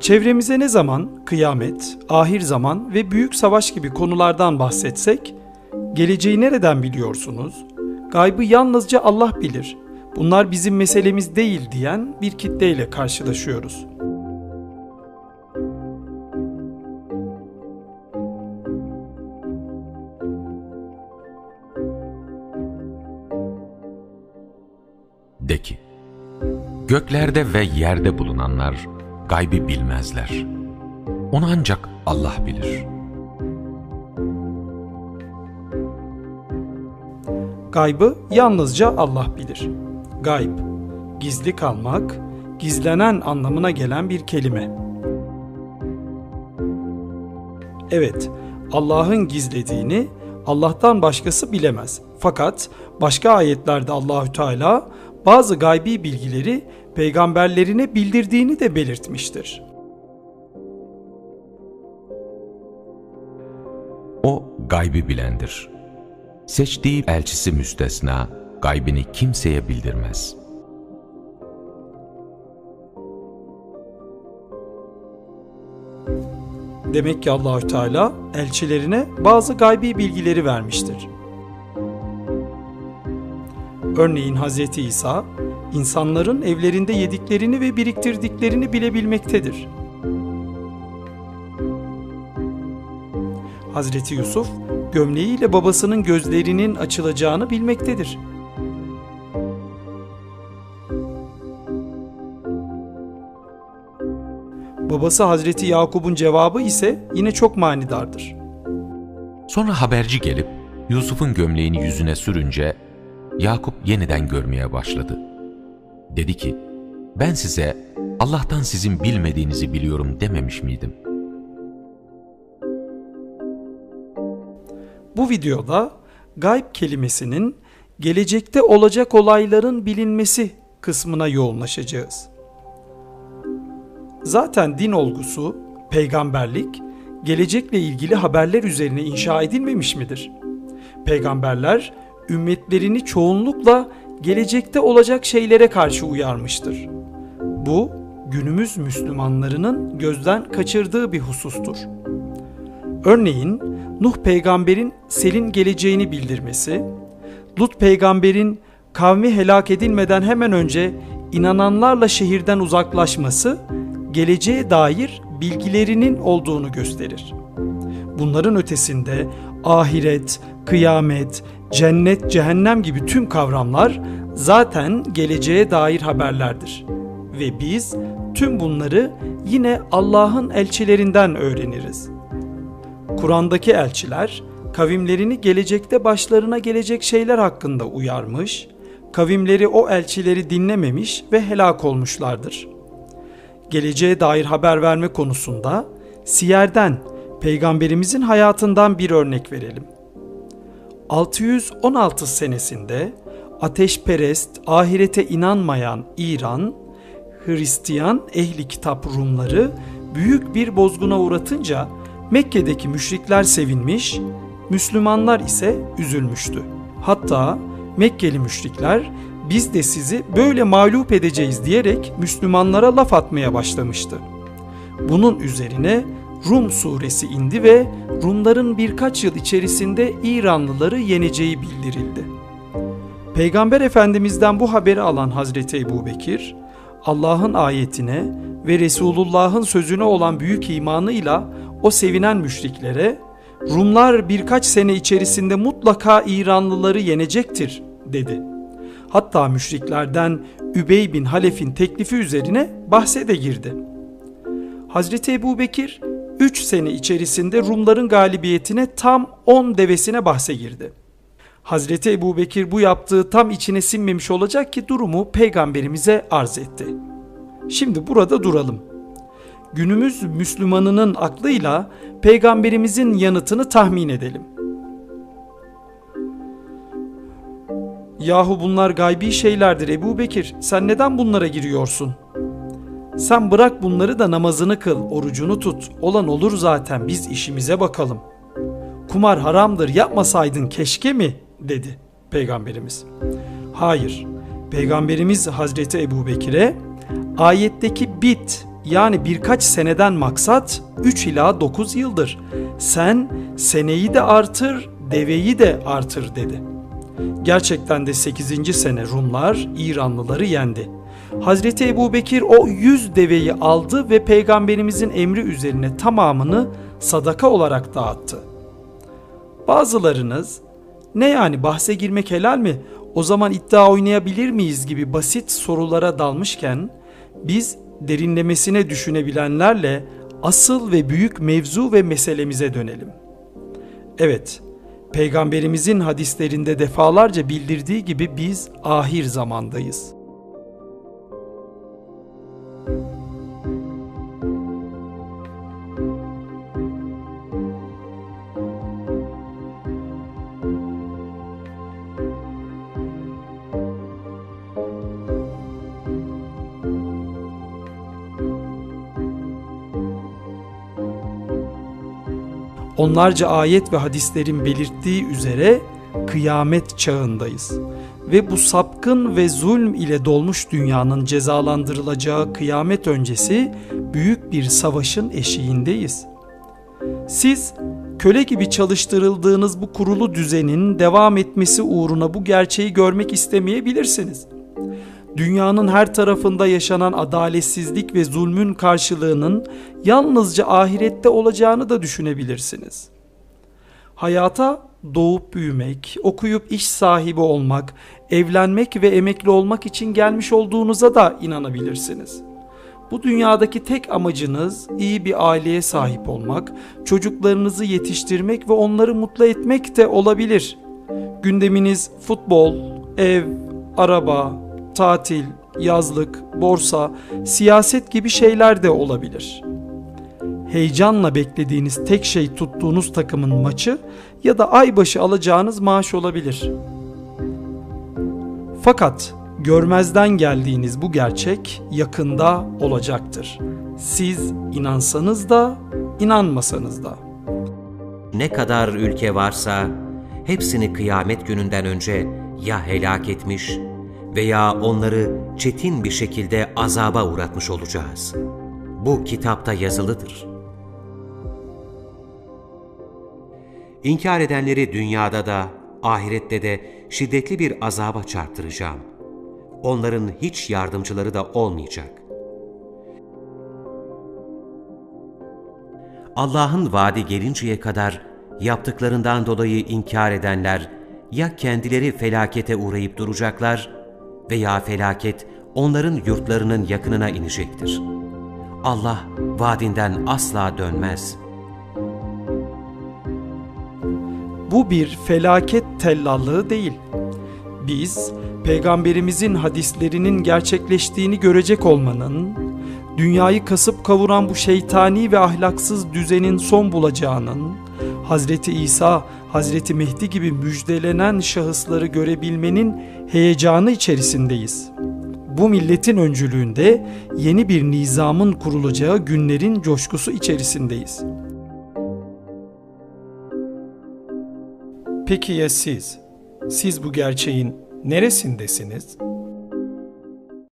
Çevremize ne zaman kıyamet, ahir zaman ve büyük savaş gibi konulardan bahsetsek, geleceği nereden biliyorsunuz? Gaybı yalnızca Allah bilir. Bunlar bizim meselemiz değil diyen bir kitleyle karşılaşıyoruz. De ki, göklerde ve yerde bulunanlar gaybi bilmezler. Onu ancak Allah bilir. Gaybı yalnızca Allah bilir. Gayb, gizli kalmak, gizlenen anlamına gelen bir kelime. Evet, Allah'ın gizlediğini Allah'tan başkası bilemez. Fakat başka ayetlerde Allahü Teala bazı gaybi bilgileri peygamberlerine bildirdiğini de belirtmiştir. O gaybi bilendir. Seçtiği elçisi müstesna, gaybini kimseye bildirmez. Demek ki Allahü Teala elçilerine bazı gaybi bilgileri vermiştir. Örneğin Hz. İsa, insanların evlerinde yediklerini ve biriktirdiklerini bilebilmektedir. Hazreti Yusuf, gömleğiyle babasının gözlerinin açılacağını bilmektedir. Babası Hazreti Yakub'un cevabı ise yine çok manidardır. Sonra haberci gelip Yusuf'un gömleğini yüzüne sürünce Yakup yeniden görmeye başladı. Dedi ki, ben size Allah'tan sizin bilmediğinizi biliyorum dememiş miydim? Bu videoda gayb kelimesinin gelecekte olacak olayların bilinmesi kısmına yoğunlaşacağız. Zaten din olgusu, peygamberlik, gelecekle ilgili haberler üzerine inşa edilmemiş midir? Peygamberler ümmetlerini çoğunlukla gelecekte olacak şeylere karşı uyarmıştır. Bu günümüz Müslümanlarının gözden kaçırdığı bir husustur. Örneğin Nuh peygamberin selin geleceğini bildirmesi, Lut peygamberin kavmi helak edilmeden hemen önce inananlarla şehirden uzaklaşması geleceğe dair bilgilerinin olduğunu gösterir. Bunların ötesinde ahiret, kıyamet, cennet, cehennem gibi tüm kavramlar zaten geleceğe dair haberlerdir. Ve biz tüm bunları yine Allah'ın elçilerinden öğreniriz. Kur'an'daki elçiler kavimlerini gelecekte başlarına gelecek şeyler hakkında uyarmış, kavimleri o elçileri dinlememiş ve helak olmuşlardır. Geleceğe dair haber verme konusunda Siyer'den, peygamberimizin hayatından bir örnek verelim. 616 senesinde ateşperest, ahirete inanmayan İran, Hristiyan ehli kitap Rumları büyük bir bozguna uğratınca Mekke'deki müşrikler sevinmiş, Müslümanlar ise üzülmüştü. Hatta Mekkeli müşrikler biz de sizi böyle mağlup edeceğiz diyerek Müslümanlara laf atmaya başlamıştı. Bunun üzerine Rum suresi indi ve Rumların birkaç yıl içerisinde İranlıları yeneceği bildirildi. Peygamber Efendimiz'den bu haberi alan Hazreti Ebu Bekir, Allah'ın ayetine ve Resulullah'ın sözüne olan büyük imanıyla o sevinen müşriklere Rumlar birkaç sene içerisinde mutlaka İranlıları yenecektir dedi. Hatta müşriklerden Übey bin Halef'in teklifi üzerine bahse de girdi. Hazreti Ebu Bekir 3 sene içerisinde Rumların galibiyetine tam 10 devesine bahse girdi. Hazreti Ebu Bekir bu yaptığı tam içine sinmemiş olacak ki durumu peygamberimize arz etti. Şimdi burada duralım. Günümüz Müslümanının aklıyla peygamberimizin yanıtını tahmin edelim. Yahu bunlar gaybi şeylerdir Ebu Bekir. Sen neden bunlara giriyorsun? Sen bırak bunları da namazını kıl, orucunu tut. Olan olur zaten biz işimize bakalım. Kumar haramdır yapmasaydın keşke mi? dedi Peygamberimiz. Hayır. Peygamberimiz Hazreti Ebu Bekir'e ayetteki bit yani birkaç seneden maksat 3 ila 9 yıldır. Sen seneyi de artır, deveyi de artır dedi. Gerçekten de 8. sene Rumlar İranlıları yendi. Hazreti Ebu Bekir o 100 deveyi aldı ve peygamberimizin emri üzerine tamamını sadaka olarak dağıttı. Bazılarınız ne yani bahse girmek helal mi? O zaman iddia oynayabilir miyiz gibi basit sorulara dalmışken biz derinlemesine düşünebilenlerle asıl ve büyük mevzu ve meselemize dönelim. Evet, Peygamberimizin hadislerinde defalarca bildirdiği gibi biz ahir zamandayız. Onlarca ayet ve hadislerin belirttiği üzere kıyamet çağındayız. Ve bu sapkın ve zulm ile dolmuş dünyanın cezalandırılacağı kıyamet öncesi büyük bir savaşın eşiğindeyiz. Siz köle gibi çalıştırıldığınız bu kurulu düzenin devam etmesi uğruna bu gerçeği görmek istemeyebilirsiniz. Dünyanın her tarafında yaşanan adaletsizlik ve zulmün karşılığının yalnızca ahirette olacağını da düşünebilirsiniz. Hayata doğup büyümek, okuyup iş sahibi olmak, evlenmek ve emekli olmak için gelmiş olduğunuza da inanabilirsiniz. Bu dünyadaki tek amacınız iyi bir aileye sahip olmak, çocuklarınızı yetiştirmek ve onları mutlu etmek de olabilir. Gündeminiz futbol, ev, araba, tatil, yazlık, borsa, siyaset gibi şeyler de olabilir. Heyecanla beklediğiniz tek şey tuttuğunuz takımın maçı ya da aybaşı alacağınız maaş olabilir. Fakat görmezden geldiğiniz bu gerçek yakında olacaktır. Siz inansanız da, inanmasanız da. Ne kadar ülke varsa hepsini kıyamet gününden önce ya helak etmiş veya onları çetin bir şekilde azaba uğratmış olacağız. Bu kitapta yazılıdır. İnkar edenleri dünyada da ahirette de şiddetli bir azaba çarptıracağım. Onların hiç yardımcıları da olmayacak. Allah'ın vaadi gelinceye kadar yaptıklarından dolayı inkar edenler ya kendileri felakete uğrayıp duracaklar veya felaket onların yurtlarının yakınına inecektir. Allah vaadinden asla dönmez. Bu bir felaket tellallığı değil. Biz peygamberimizin hadislerinin gerçekleştiğini görecek olmanın, dünyayı kasıp kavuran bu şeytani ve ahlaksız düzenin son bulacağının, Hazreti İsa, Hazreti Mehdi gibi müjdelenen şahısları görebilmenin heyecanı içerisindeyiz. Bu milletin öncülüğünde yeni bir nizamın kurulacağı günlerin coşkusu içerisindeyiz. Peki ya siz? Siz bu gerçeğin neresindesiniz?